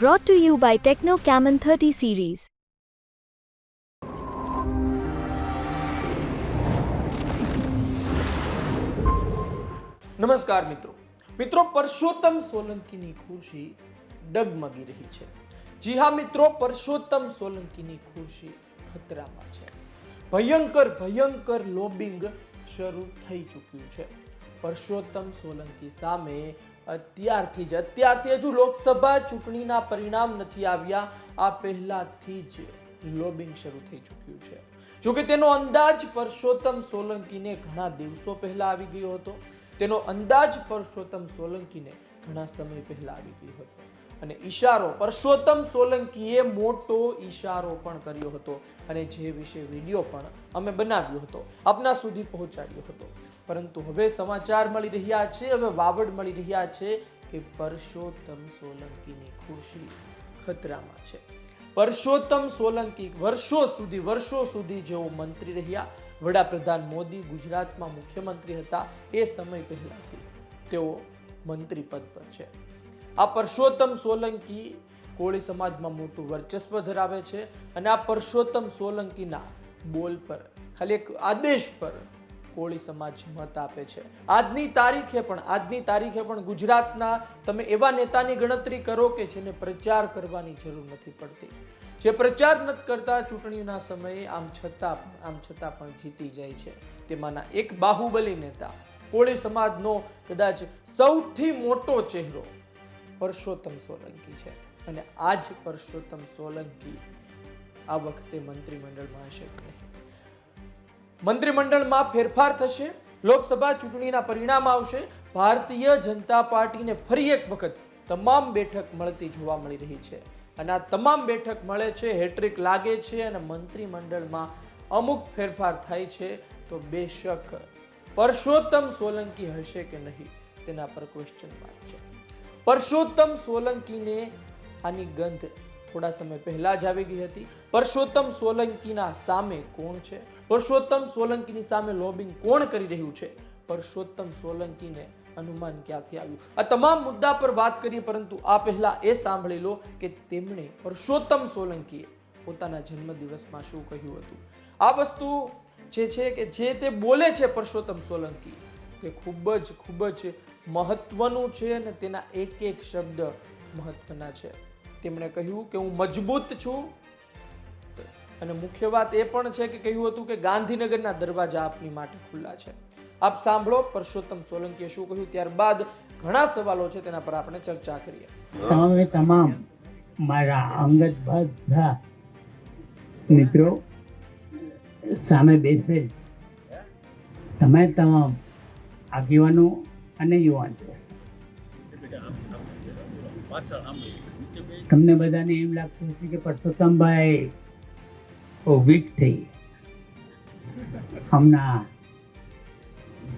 Brought to you by Techno Camon 30 series. નમસ્કાર મિત્રો. મિત્રો, પરસોત્તમ સોલંકીની ખુરશી ડગમગી રહી છે. જી હા મિત્રો, પરસોત્તમ સોલંકીની ખુરશી ખતરામાં છે. ભયંકર ભયંકર લોબિંગ શરૂ થઈ ચૂક્યું છે. પરસોત્તમ સોલંકી સામે અત્યારથી જ, અત્યારથી હજુ લોકસભા ચૂંટણીના પરિણામ નથી આવ્યા. આ પહેલાથી જ લોબિંગ શરૂ થઈ ચૂક્યું છે. જોકે તેનો અંદાજ પરસોત્તમ સોલંકીને ઘણા દિવસો પહેલા આવી ગયો હતો. તેનો અંદાજ પરસોત્તમ સોલંકીને ઘણા સમય પહેલા આવી ગયો હતો. અને ઈશારો પરસોત્તમ સોલંકીએ મોટો ઈશારો પણ કર્યો હતો અને જે વિશે વીડિયો પણ અમે બનાવ્યો હતો, આપના સુધી પહોંચાડ્યો હતો. પરંતુ હવે સમાચાર મળી રહ્યા છે, હવે વાવડ મળી રહ્યા છે કે પરસોત્તમ સોલંકીની ખુરશી ખતરામાં છે. પરસોત્તમ સોલંકી વર્ષો સુધી વર્ષો સુધી જેઓ મંત્રી રહ્યા, વડાપ્રધાન મોદી ગુજરાતમાં મુખ્યમંત્રી હતા એ સમય પહેલાથી તેઓ મંત્રી પદ પર છે. આ પરસોત્તમ સોલંકી કોળી સમાજમાં મોટું વર્ચસ્વ ધરાવે છે અને આ પરસોત્તમ સોલંકીના બોલ પર, ખાલી એક આદેશ પર કોળી સમાજ મત આપે છે. આજની તારીખે પણ, આજની તારીખે પણ ગુજરાતના તમે એવા નેતાની ગણતરી કરો કે જેને પ્રચાર કરવાની જરૂર નથી પડતી. જે પ્રચાર નથી કરતા, ચૂંટણીના સમયે આમ છતાં આમ છતાં પણ જીતી જાય છે. તેમાંના એક બાહુબલી નેતા, કોળી સમાજનો કદાચ સૌથી મોટો ચહેરો પરસોત્તમ સોલંકી છે. અને આ જ પરસોત્તમ સોલંકી આ વખતે મંત્રીમંડળમાં હશે કે નહીં? મંત્રીમંડળમાં ફેરફાર થશે, લોકસભા ચૂંટણીના પરિણામ આવશે, ભારતીય જનતા પાર્ટીને ફરી એક વખત તમામ બેઠક મળતી જોવા મળી રહી છે. અને આ તમામ બેઠક મળે છે, હેટ્રિક લાગે છે અને મંત્રીમંડળમાં અમુક ફેરફાર થાય છે, તો બેશક પરસોત્તમ સોલંકી હશે કે નહીં, તેના પર ક્વેશ્ચન માર્ક છે. પરસોત્તમ સોલંકીને આની ગંધ થોડા સમય પહેલા જ આવી ગઈ હતી. પરસોત્તમ સોલંકીના સામે કોણ છે? પરસોત્તમ સોલંકીની સામે લોબિંગ કોણ કરી રહ્યું છે? પરસોત્તમ સોલંકીને અનુમાન ક્યાંથી આવ્યું? આ તમામ મુદ્દા પર વાત કરીએ, પરંતુ આ પહેલા એ સાંભળી લો કે તેમણે પરસોત્તમ સોલંકીએ પોતાના જન્મદિવસમાં શું કહ્યું હતું? આ વસ્તુ જે છે કે જે તે બોલે છે પરસોત્તમ સોલંકી તે ખૂબ જ ખૂબ જ મહત્વનું છે અને તેના એક એક શબ્દ મહત્વના છે. તેમણે કહ્યું કે હું મજબૂત છું. અને મુખ્ય વાત એ પણ છે કે કહ્યું હતું કે ગાંધીનગરના દરવાજા આપની માટે ખુલ્લા છે. આપ સાંભળો, પરસોત્તમ સોલંકીએ શું કહ્યું ત્યારબાદ ઘણા સવાલો છે તેના પર આપણે ચર્ચા કરીએ. તમે તમામ મારા અંગત બધા મિત્રો સામે બેસે. તમે તમામ આગેવાનો અને યુવાન તમને બધાને એમ લાગતું હતું કે પરસોત્તમભાઈ વીક થઈ. હમણાં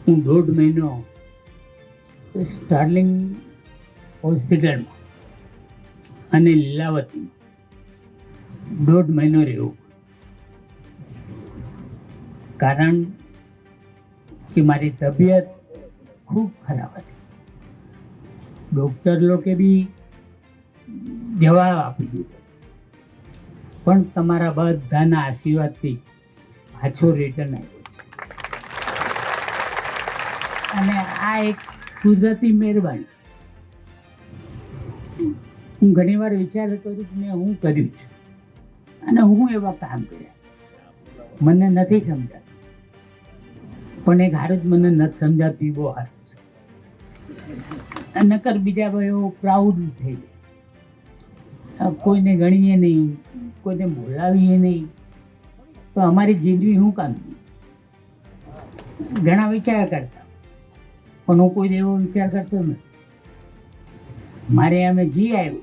હું દોઢ મહિનો સ્ટાર્લિંગ હોસ્પિટલમાં અને લીલાવતી દોઢ મહિનો રહ્યો. કારણ કે મારી તબિયત ખૂબ ખરાબ હતી. ડૉક્ટર લોકે બી જવાબ આપી દીધો. પણ તમારા બધાના આશીર્વાદથી પાછો રિટર્ન આવ્યો અને આ એક કુદરતી મહેરબાની. હું ઘણીવાર વિચાર કરું કે મેં હું કર્યું છે. અને હું એવા કામ કર્યા. મને નથી સમજાતું. પણ એક હારું જ મને નથી સમજાતી, બહુ છે. નકર બીજા ભાઈઓ પ્રાઉડ થઈ જાય. કોઈને ગણીએ નહીં, કોઈને બોલાવીએ નહીં, તો અમારી જિંદગી શું કામની ઘણા વિચાર કરતા, પણ હું કોઈ એવો વિચાર કરતો નથી. મારે અમે જી આવ્યો,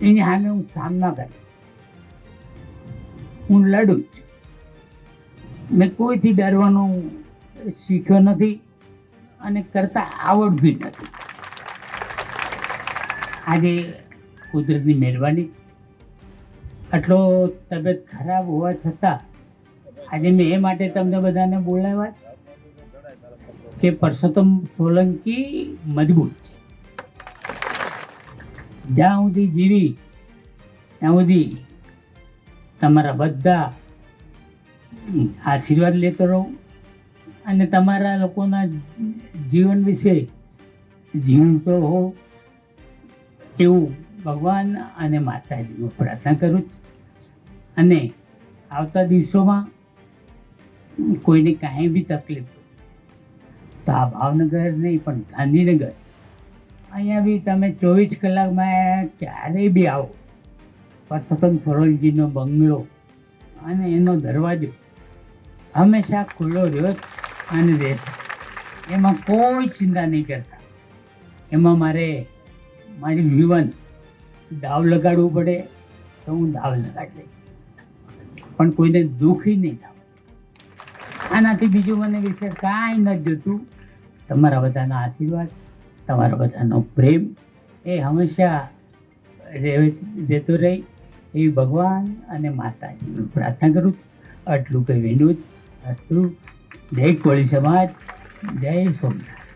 એની સામે હું સામના કરી હું લડું જ. મેં કોઈથી ડરવાનું શીખ્યો નથી અને કરતા આવડતું નથી. આજે કુદરતની મહેરબાની. આટલો તબિયત ખરાબ હોવા છતાં આજે મેં એ માટે તમને બધાને બોલાવ્યા કે પરસોત્તમ સોલંકી મજબૂત છે. જ્યાં સુધી જીવી, ત્યાં સુધી તમારા બધા આશીર્વાદ લેતો રહું અને તમારા લોકોના જીવન વિશે જીવતો હો એવું ભગવાન અને માતાજીનું પ્રાર્થના કરું છું. અને આવતા દિવસોમાં કોઈને કાંઈ બી તકલીફ તો આ ભાવનગર નહીં, પણ ગાંધીનગર. અહીંયા બી તમે ચોવીસ કલાકમાં ક્યારેય બી આવો. પરસોત્તમ સરોજીનો બંગલો અને એનો દરવાજો હંમેશા ખુલ્લો રહ્યો અને રહેશે. એમાં કોઈ ચિંતા નહીં કરતા. એમાં મારે મારી જીવન દાવ લગાડવું પડે તો હું દાવ લગાડી લઈશ. પણ કોઈને દુઃખી નહીં થાવ. આનાથી બીજું મને વિશે કાંઈ ન જોતું. તમારા બધાના આશીર્વાદ, તમારા બધાનો પ્રેમ, એ હંમેશા રહે રહેતો રહી. એવી ભગવાન અને માતાજીની પ્રાર્થના કરું છું. આટલું કહી વિનોદ. અસ્તુ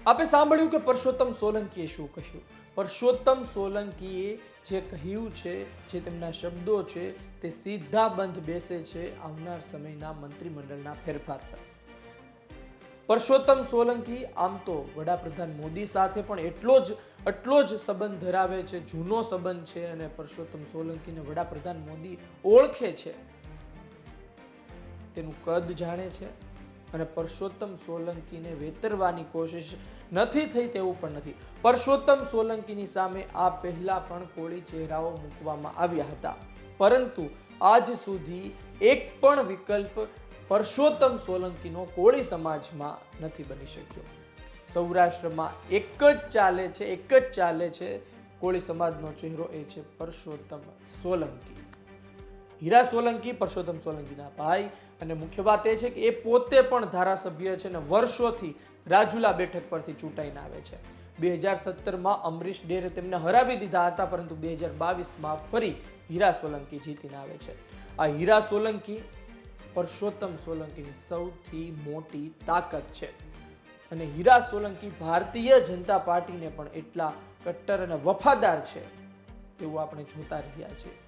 આપે સાંભળ્યું કે પરસોત્તમ સોલંકીએ શું કહ્યું? પરસોત્તમ સોલંકીએ જે કહ્યું છે, જે તેમના શબ્દો છે, તે સીધા બંધ બેસે છે આવનાર સમયના મંત્રીમંડળના ફેરફાર પર. પરસોત્તમ સોલંકી આમ તો વડાપ્રધાન મોદી સાથે પણ એટલો જ એટલો જ સંબંધ ધરાવે છે, જૂનો સંબંધ છે અને પરસોત્તમ સોલંકીને વડાપ્રધાન મોદી ઓળખે છે. તેનું કદ જાણે છે અને પરસોત્તમ સોલંકીને વેતરવાની કોશિશ નથી થઈ તેવું પણ નથી. પરસોત્તમ સોલંકીની સામે આ પહેલા પણ કોળી ચહેરાઓ મૂકવામાં આવ્યા હતા. પરંતુ આજ સુધી એક પણ વિકલ્પ પરસોત્તમ સોલંકીનો કોળી સમાજમાં નથી બની શક્યો. સૌરાષ્ટ્રમાં એક જ ચાલે છે, એક જ ચાલે છે કોળી સમાજનો ચહેરો એ છે પરસોત્તમ સોલંકી. હીરા સોલંકી, પરસોત્તમ સોલંકીના ભાઈ અને મુખ્ય વાત એ છે કે એ પોતે પણ ધારાસભ્ય છે અને વર્ષોથી રાજુલા બેઠક પરથી ચૂંટાઈને આવે છે. બે હજાર સત્તરમાં અમરીશ ડેરે તેમને હરાવી દીધા હતા, પરંતુ બે હજાર બાવીસમાં ફરી હીરા સોલંકી જીતીને આવે છે. આ હીરા સોલંકી પરસોત્તમ સોલંકીની સૌથી મોટી તાકાત છે. અને હીરા સોલંકી ભારતીય જનતા પાર્ટીને પણ એટલા કટ્ટર અને વફાદાર છે, તેવું આપણે જોતા રહ્યા છીએ.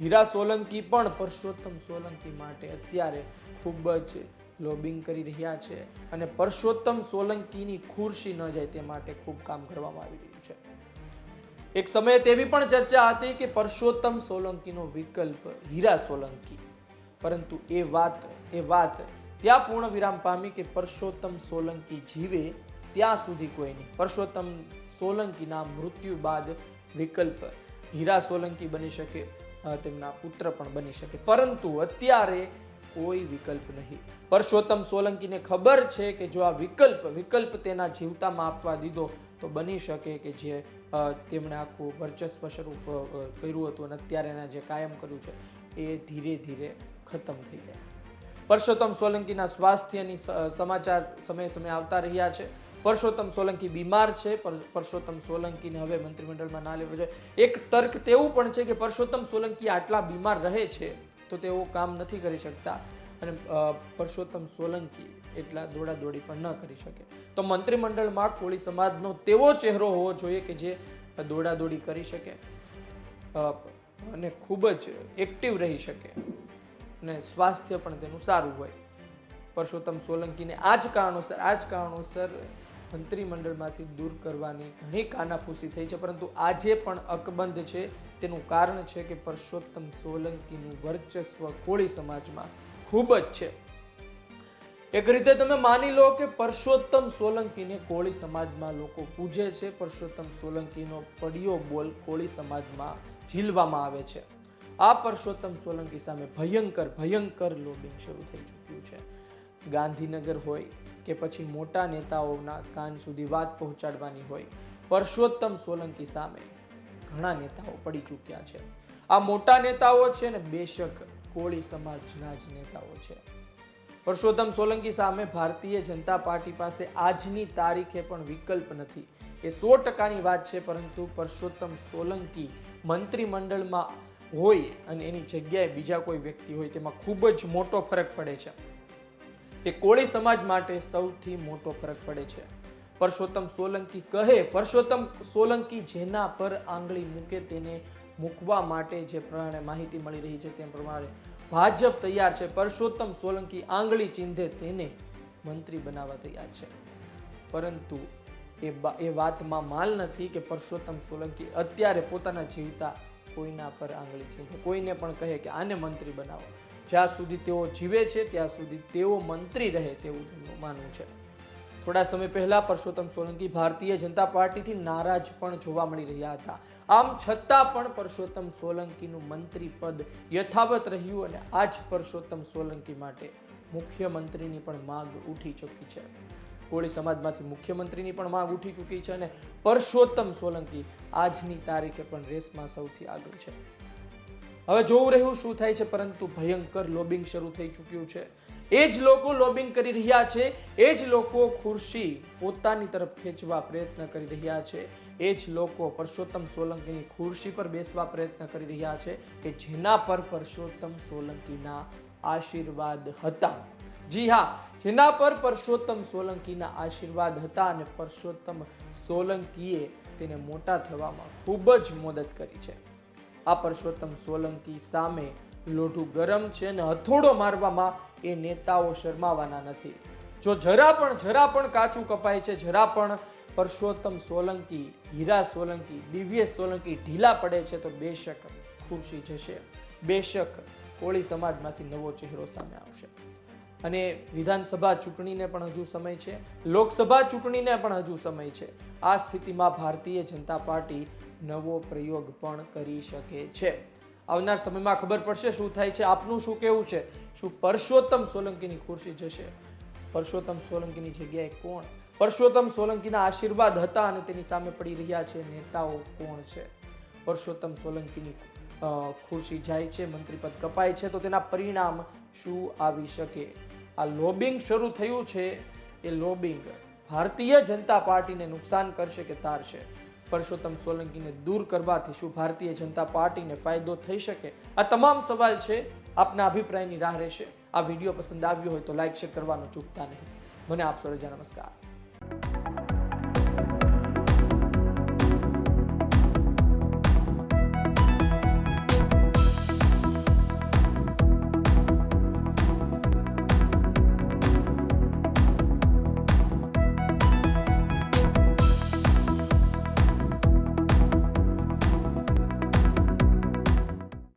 હીરા સોલંકી પણ પરસોત્તમ સોલંકી માટે અત્યારે ખૂબ જ લોબિંગ કરી રહ્યા છે અને પરસોત્તમ સોલંકીની ખુરશી ન જાય તે માટે ખૂબ કામ કરવામાં આવી રહ્યું છે. એક સમયે તેવી પણ ચર્ચા હતી કે પરસોત્તમ સોલંકીનો વિકલ્પ હીરા સોલંકી. પરંતુ એ વાત એ વાત ત્યાં પૂર્ણ વિરામ પામી કે પરસોત્તમ સોલંકી જીવે ત્યાં સુધી કોઈ નહીં. પરસોત્તમ સોલંકીના મૃત્યુ બાદ વિકલ્પ હીરા સોલંકી બની શકે તેમના પુત્ર પણ બની શકે. પરંતુ અત્યારે કોઈ વિકલ્પ નહીં. પરસોત્તમ સોલંકીને ખબર છે કે જો આ વિકલ્પ વિકલ્પ તેના જીવતામાં આપવા દીધો, તો બની શકે કે જે તેમણે આખું વર્ચસ્વ શરૂ કર્યું હતું અને અત્યારે એના જે કાયમ કર્યું છે, એ ધીરે ધીરે ખતમ થઈ જાય. પરસોત્તમ સોલંકીના સ્વાસ્થ્યની સમાચાર સમયે સમયે આવતા રહ્યા છે. પરસોત્તમ સોલંકી બીમાર છે. પર- પરસોત્તમ સોલંકીને હવે મંત્રીમંડળમાં ના લેવો જોઈએ. એક તર્ક તેવું પણ છે કે પરસોત્તમ સોલંકી આટલા બીમાર રહે છે, તો તેઓ કામ નથી કરી શકતા. અને પરસોત્તમ સોલંકી એટલા દોડાદોડી પણ ન કરી શકે. તો મંત્રીમંડળમાં કોળી સમાજનો તેવો ચહેરો હોવો જોઈએ કે જે દોડાદોડી કરી શકે અને ખૂબ જ એક્ટિવ રહી શકે અને સ્વાસ્થ્ય પણ તેનું સારું હોય. પરસોત્તમ સોલંકીને આ જ કારણોસર, આ જ કારણોસર મંત્રીમંડળમાંથી દૂર કરવાની ઘણી કાનાફૂસી થઈ છે. પરંતુ આજે પણ અકબંધ છે. તેનું કારણ છે કે પરસોત્તમ સોલંકીનું વર્ચસ્વ કોળી સમાજમાં ખૂબ જ છે. એક રીતે તમે માની લો કે પરસોત્તમ સોલંકીને કોળી સમાજમાં લોકો પૂજે છે. પરસોત્તમ સોલંકીનો પડિયો બોલ કોળી સમાજમાં ઝીલવામાં આવે છે. આ પરસોત્તમ સોલંકી સામે ભયંકર ભયંકર લોબિંગ શરૂ થઈ ચૂક્યું છે. ગાંધીનગર હોય કે પછી મોટા નેતાઓના કાન સુધી વાત પહોંચાડવાની હોય. પરસોત્તમ સોલંકી સામે ઘણા નેતાઓ પડી ચૂક્યા છે. આ મોટા નેતાઓ છે ને બેશક કોળી સમાજના જ નેતાઓ છે. પરસોત્તમ સોલંકી સામે ભારતીય જનતા પાર્ટી પાસે આજની તારીખે પણ વિકલ્પ નથી. એ સો ટકાની વાત છે, પરંતુ પરસોત્તમ સોલંકી મંત્રીમંડળમાં હોય અને એની જગ્યાએ બીજા કોઈ વ્યક્તિ હોય, તેમાં ખૂબ જ મોટો ફરક પડે છે. એ કોળી સમાજ માટે સૌથી મોટો ફરક પડે છે. પરસોત્તમ સોલંકી કહે, પરસોત્તમ સોલંકી જેના પર આંગળી મૂકે તેને મૂકવા માટે જે પ્રમાણે માહિતી મળી રહી છે તે પ્રમાણે ભાજપ તૈયાર છે. પરસોત્તમ સોલંકી આંગળી ચીંધે તેને મંત્રી બનાવવા તૈયાર છે. પરંતુ એ એ વાતમાં માલ નથી કે પરસોત્તમ સોલંકી અત્યારે પોતાના જીવતા કોઈના પર આંગળી ચીંધે. કોઈને પણ કહે કે આને મંત્રી બનાવો. જ્યાં સુધી તેઓ જીવે છે, ત્યાં સુધી તેઓ મંત્રી રહે તેવું તેમનું માનવું છે. થોડા સમય પહેલા પરસોત્તમ સોલંકી ભારતીય જનતા પાર્ટીથી નારાજ પણ જોવા મળી રહ્યા હતા. આમ છતાં પણ પરસોત્તમ સોલંકીનું મંત્રી પદ યથાવત રહ્યું અને આજ પરસોત્તમ સોલંકી માટે મુખ્યમંત્રીની પણ માંગ ઉઠી ચૂકી છે. કોળી સમાજમાંથી મુખ્યમંત્રીની પણ માંગ ઉઠી ચૂકી છે અને પરસોત્તમ સોલંકી આજની તારીખે પણ રેસમાં સૌથી આગળ છે. હવે જોવું રહ્યું શું થાય છે, પરંતુ ભયંકર લોબિંગ શરૂ થઈ ચૂક્યું છે. એ જ લોકો લોબિંગ કરી રહ્યા છે, એ જ લોકો ખુરશી પોતાની તરફ ખેંચવા પ્રયત્ન કરી રહ્યા છે, એ જ લોકો પરસોત્તમ સોલંકીની ખુરશી પર બેસવા પ્રયત્ન કરી રહ્યા છે કે જેના પર પરસોત્તમ સોલંકીના આશીર્વાદ હતા. જી હા, જેના પર પરસોત્તમ સોલંકીના આશીર્વાદ હતા અને પરસોત્તમ સોલંકીએ તેને મોટા થવામાં ખૂબ જ મદદ કરી છે. આ પરસોત્તમ સોલંકી સામે લોઢું ગરમ છે અને હથોડો મારવામાં એ નેતાઓ શરમાવાના નથી. જો જરા પણ જરા પણ કાચું કપાય છે, જરા પણ પરસોત્તમ સોલંકી, હીરા સોલંકી, દિવ્ય સોલંકી ઢીલા પડે છે, તો બેશક ખુરશી જશે. બેશક કોળી સમાજમાંથી નવો ચહેરો સામે આવશે. અને વિધાનસભા ચૂંટણીને પણ હજુ સમય છે. લોકસભા ચૂંટણીને પણ હજુ સમય છે. આ સ્થિતિમાં ભારતીય જનતા પાર્ટી નવો પ્રયોગ પણ કરી શકે છે. આવનાર સમયમાં ખબર પડશે શું થાય છે. આપનું શું કેવું છે? શું પરસોત્તમ સોલંકીની ખુરશી જશે? પરસોત્તમ સોલંકીની જગ્યાએ કોણ? પરસોત્તમ સોલંકીના આશીર્વાદ હતા અને તેની સામે પડી રહ્યા છે નેતાઓ કોણ છે? પરસોત્તમ સોલંકીની ખુરશી જાય છે, મંત્રીપદ કપાય છે, તો તેના પરિણામ શું આવી શકે? આ લોબિંગ શરૂ થયું છે. એ લોબિંગ ભારતીય જનતા પાર્ટીને નુકસાન કરશે કે તારશે? પરસોત્તમ સોલંકીને દૂર કરવાથી શું ભારતીય જનતા પાર્ટીને ફાયદો થઈ શકે? આ તમામ સવાલ છે. આપના અભિપ્રાયની રાહ રહેશે. આ વીડિયો પસંદ આવ્યો હોય તો લાઇક શેર કરવાનું ચૂકતા નહીં. મને આપશો રજા નમસ્કાર.